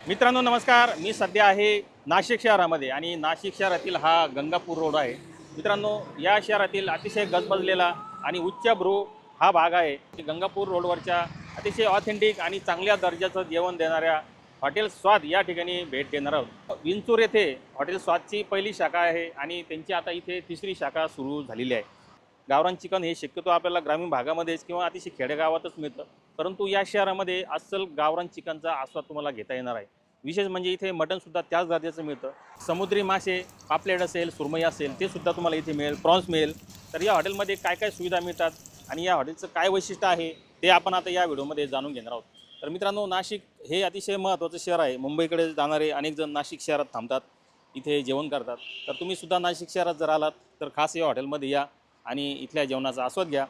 मित्रांनो नमस्कार. मी सध्या आहे नाशिक शहरामध्ये आणि नाशिक शहरातील हा गंगापूर रोड आहे. मित्रांनो या शहरातील अतिशय गजबजलेला आणि उच्चभ्रू हा भाग आहे की गंगापूर रोडवरच्या अतिशय ऑथेंटिक आणि चांगल्या दर्जाचं जेवण देणाऱ्या हॉटेल स्वाद या ठिकाणी भेट देणार आहोत. विंचूर येथे हॉटेल स्वादची पहिली शाखा आहे आणि त्यांची आता इथे तिसरी शाखा सुरू झालेली आहे. गावरान चिकन हे शक्यतो आपल्याला ग्रामीण भागामध्येच किंवा अतिशय खेडेगावातच मिळतं. परंतु या शहरामध्ये अस्सल गावरान चिकनचा आस्वाद तुम्हाला घेता येणार आहे. विशेष म्हणजे इथे मटनसुद्धा त्याच दर्जाचं मिळतं. समुद्री मासे पापलेट असेल सुरमई असेल ते सुद्धा तुम्हाला इथे मिळेल प्रॉन्स मिळेल. तर या हॉटेलमध्ये काय काय सुविधा मिळतात आणि या हॉटेलचं काय वैशिष्ट्य आहे ते आपण आता या व्हिडिओमध्ये जाणून घेणार आहोत. तर मित्रांनो नाशिक हे अतिशय महत्त्वाचं शहर आहे. मुंबईकडे जाणारे अनेक जण नाशिक शहरात थांबतात इथे जेवण करतात. तर तुम्ही सुद्धा नाशिक शहरात जर आलात तर खास या हॉटेलमध्ये या आणि इथल्या जेवणाचा आस्वाद घ्या.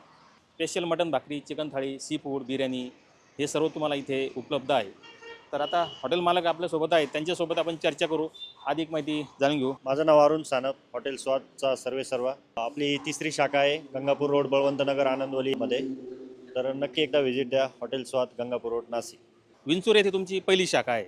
स्पेशल मटन भाकरी chicken thali sea food biryani हे सर्व तुम्हाला इथे उपलब्ध आहे. तर आता हॉटेल मालक आपल्यासोबत आहेत. त्यांच्यासोबत आपण चर्चा करू. अधिक माहिती जाणून घेऊ. माझं नाव अरुण सानप हॉटेल स्वादचा सर्वे सर्वा. आपली तिसरी शाखा आहे गंगापूर रोड बळवंतनगर आनंदवलीमध्ये. तर नक्की एकदा व्हिजिट द्या हॉटेल स्वाद गंगापूर रोड नाशिक. विंचूर येथे तुमची पहिली शाखा आहे.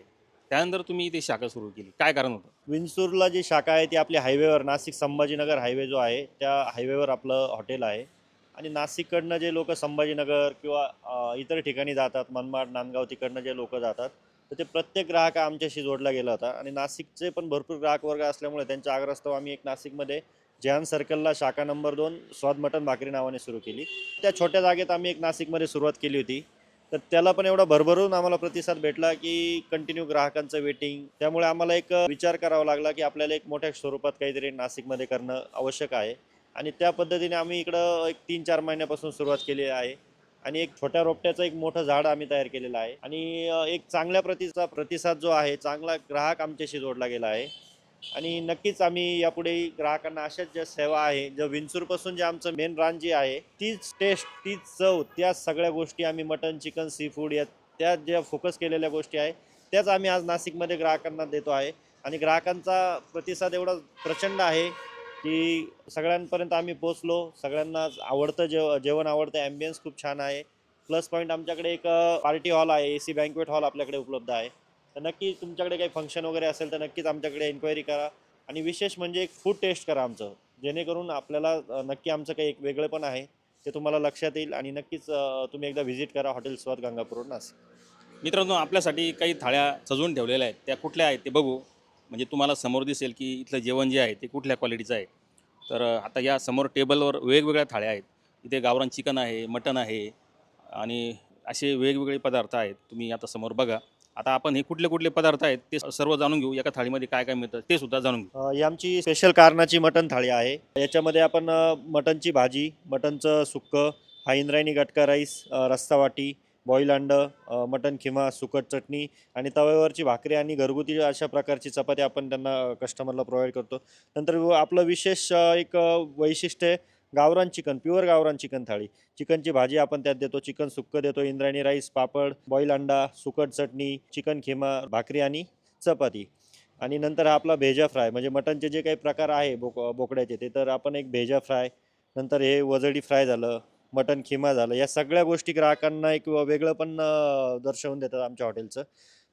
त्यानंतर तुम्ही इथे शाखा सुरू केली. काय कारण होतं? विंचूरला जी शाखा आहे ती आपली हायवेवर नाशिक संभाजीनगर हायवे जो आहे त्या हायवेवर आपलं हॉटेल आहे. आणि नाशिककडनं जे लोक संभाजीनगर किंवा इतर ठिकाणी जातात मनमाड नांदगाव तिकडनं जे लोक जातात तर ते प्रत्येक ग्राहक आमच्याशी जोडला गेला होता. आणि नाशिकचे पण भरपूर ग्राहक वर्ग असल्यामुळे त्यांच्या आग्रस्तव आम्ही एक नाशिकमध्ये जयान सर्कलला शाखा नंबर दोन स्वाद मटन भाकरी नावाने सुरू केली. त्या छोट्या जागेत आम्ही एक नाशिकमध्ये सुरुवात केली होती. तर त्याला पण एवढा भरभरून आम्हाला प्रतिसाद भेटला की कंटिन्यू ग्राहकांचं वेटिंग त्यामुळे आम्हाला एक विचार करावा लागला की आपल्याला एक मोठ्या स्वरूपात काहीतरी नाशिकमध्ये करणं आवश्यक आहे. आणि त्या पद्धतीने आम्ही इकडं एक तीन चार महिन्यापासून सुरुवात केली आहे. आणि एक छोट्या रोपट्याचं एक मोठं झाड आम्ही तयार केलेलं आहे. आणि एक चांगल्या प्रतीचा प्रतिसाद जो आहे चांगला ग्राहक आमच्याशी जोडला गेला आहे. आणि नक्कीच आम्ही यापुढे ग्राहकांना अशाच ज्या सेवा आहे ज्या विंचूरपासून जे आमचं मेन रान जी आहे तीच टेस्ट तीच चव त्या सगळ्या गोष्टी आम्ही मटन चिकन सी फूड या त्या ज्या फोकस केलेल्या गोष्टी आहे त्याच आम्ही आज नाशिकमध्ये ग्राहकांना देतो आहे. आणि ग्राहकांचा प्रतिसाद एवढा प्रचंड आहे की सगळ्यांपर्यंत आम्ही पोचलो सगळ्यांना आवडतं जेव जेवण आवडतं ॲम्बियन्स खूप छान आहे. प्लस पॉईंट आमच्याकडे एक पार्टी हॉल आहे. ए सी बँकवेट हॉल आपल्याकडे उपलब्ध आहे. तर नक्की तुमच्याकडे काही फंक्शन वगैरे असेल तर नक्कीच आमच्याकडे इन्क्वायरी करा. आणि विशेष म्हणजे एक फूड टेस्ट करा आमचं. जेणेकरून आपल्याला नक्की आमचं काही एक वेगळं पण आहे. ते तुम्हाला लक्षात येईल. आणि नक्कीच तुम्ही एकदा व्हिजिट करा हॉटेल स्वाद गंगापूर नाशिक. मित्रांनो आपल्यासाठी काही थाळ्या सजवून ठेवलेल्या आहेत. त्या कुठल्या आहेत ते बघू. म्हणजे तुम्हाला समोर दिसेल की इथलं जेवण जे आहे ते कुठल्या क्वालिटीचं आहे. तर आता या समोर टेबलवर वेगवेगळ्या थाळ्या आहेत. इथे गावरान चिकन आहे मटन आहे आणि असे वेगवेगळे पदार्थ आहेत. तुम्ही आता समोर बघा. आता आपण हे कुठले कुठले पदार्थ आहेत ते सर्व जाणून घेऊ. एका थाळीमध्ये काय काय मिळतं ते सुद्धा जाणून घेऊ. ही आमची स्पेशल कारणाची मटन थाळी आहे. याच्यामध्ये आपण मटणची मटनची भाजी मटनचं सुक्कं हा इंद्रायणी गटका राईस रस्सावाटी वाटी बॉईल अंड मटण खिमा सुकट चटणी आणि तव्यावरची भाकरी आणि घरगुती अशा प्रकारची चपाती आपण त्यांना कस्टमरला प्रोव्हाइड करतो. नंतर आपलं विशेष एक वैशिष्ट्य आहे गावरान चिकन प्युअर गावरान चिकन थाळी. चिकनची भाजी आपण त्यात देतो चिकन सुक्क देतो इंद्रायणी राईस पापड बॉईल अंडा सुकट चटणी चिकन खिमा भाकरी आणि चपाती. आणि नंतर हा आपला भेजा फ्राय म्हणजे मटनचे जे काही प्रकार आहे बोक बोकड्याचे ते तर आपण एक भेजा फ्राय नंतर हे वजडी फ्राय झालं मटन खिमा झालं. या सगळ्या गोष्टी ग्राहकांना एक वेगळं पण दर्शवून देतात आमच्या हॉटेलचं.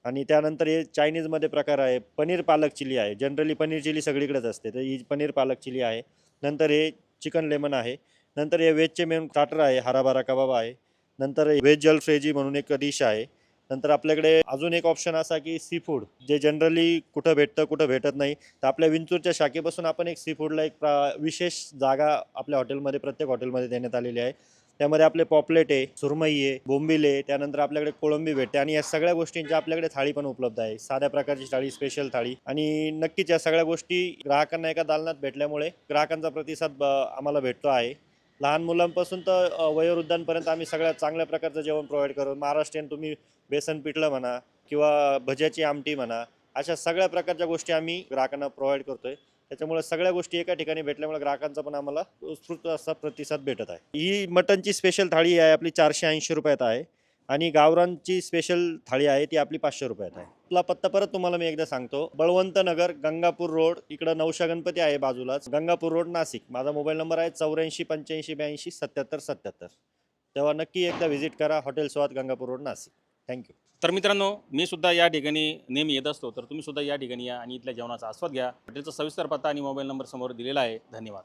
आणि त्यानंतर हे चायनीजमध्ये प्रकार आहे. पनीर पालक चिली आहे. जनरली पनीर चिली सगळीकडेच असते. तर ही पनीर पालक चिली आहे. नंतर हे चिकन लेमन आहे. नंतर हे व्हेजचे मेन टाटर आहे. हराभरा कबाब आहे. नंतर व्हेज जल फ्रेजी म्हणून एक डिश आहे. नंतर आपल्याकडे अजून एक ऑप्शन असा की सी फूड जे जनरली कुठं भेटतं कुठं भेटत नाही. तर आपल्या विंचूरच्या शाखेपासून आपण एक सी फूडला एक प्रा- विशेष जागा आपल्या हॉटेलमध्ये प्रत्येक हॉटेलमध्ये देण्यात आलेली आहे. त्यामध्ये आपले पॉपलेट आहे सुरमई आहे बोंबिले आहे त्यानंतर आपल्याकडे कोळंबी भेटते आणि या सगळ्या गोष्टींची आपल्याकडे थाळी पण उपलब्ध आहे. साध्या प्रकारची थाळी स्पेशल थाळी. आणि नक्कीच या सगळ्या गोष्टी ग्राहकांना एका दालनात भेटल्यामुळे ग्राहकांचा प्रतिसाद ब- आम्हाला भेटतो आहे. लहान मुलांपासून तर वयोवृद्धांपर्यंत आम्ही सगळ्यात चांगल्या प्रकारचं जेवण प्रोव्हाइड करू महाराष्ट्रीयन तुम्ही बेसन पिठलं म्हणा किंवा भज्याची आमटी म्हणा अशा सगळ्या प्रकारच्या गोष्टी आम्ही ग्राहकांना प्रोव्हाइड करतोय. त्याच्यामुळे सगळ्या गोष्टी एका ठिकाणी भेटल्यामुळे ग्राहकांचा पण आम्हाला उत्स्फूर्त असा प्रतिसाद भेटत आहे. ही मटनची स्पेशल थाळी आहे आपली चारशे ऐंशी रुपयात आहे. आणि गावरानची स्पेशल थाळी आहे ती आपली पाचशे रुपयात आहे. आपला पत्ता परत तुम्हाला मी एकदा सांगतो. बळवंत नगर गंगापूर रोड इकडं नवशा गणपती आहे बाजूलाच. गंगापूर रोड नाशिक. माझा मोबाईल नंबर आहे चौऱ्याऐंशी पंच्याऐंशी ब्याऐंशी सत्याहत्तर सत्याहत्तर. तेव्हा नक्की एकदा व्हिजिट करा हॉटेल स्वाद गंगापूर रोड नाशिक. थँक्यू तर मित्रांनो मी सुद्धा या ठिकाणी नेहमी येत असतो. तर तुम्ही सुद्धा या ठिकाणी या आणि इथल्या जेवणाचा आस्वाद घ्या. हॉटेलचा सविस्तर पत्ता आणि मोबाईल नंबर समोर दिलेला आहे. धन्यवाद.